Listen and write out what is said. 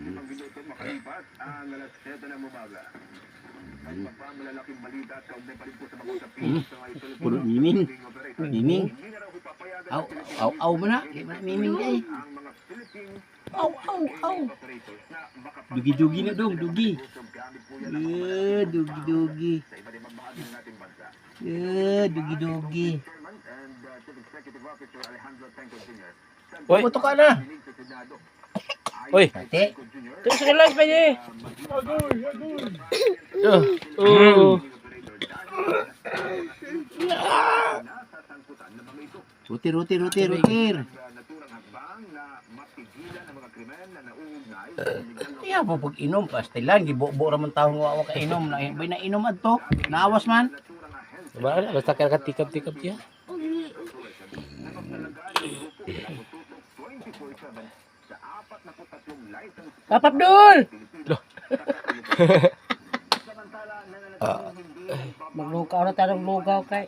limang minuto makalipas ang alas 7 ng umaga. May magpamalalaking balita at kaugnay pa rin po sa mga usapin sa mga Puro. Miming. Hindi na raw ipapayagan Aw, aw, aw mo na. Ang mga Philippine Aw, aw, aw. Dugi-dugi na dong, dugi. Po ang Eh, dugi-dugi. Eh, dugi-dugi. Uy. Puto ka na. Uy. Ate. Ito sa live pa niya eh. Oh. Oo. Rutir, rutir, rutir, rutir. Kaya po pag inom, pastilan, gibo-bo raman taong wawa ka inom. Na, bay na inom adto. Naawas man. ahensya Diba? Basta kaya katikap-tikap siya. Na maglalagay ng grupo na tututok 24/7 sa 43 license Papa Abdul! Nagbabago Maglugaw na tayo ng lugaw kay.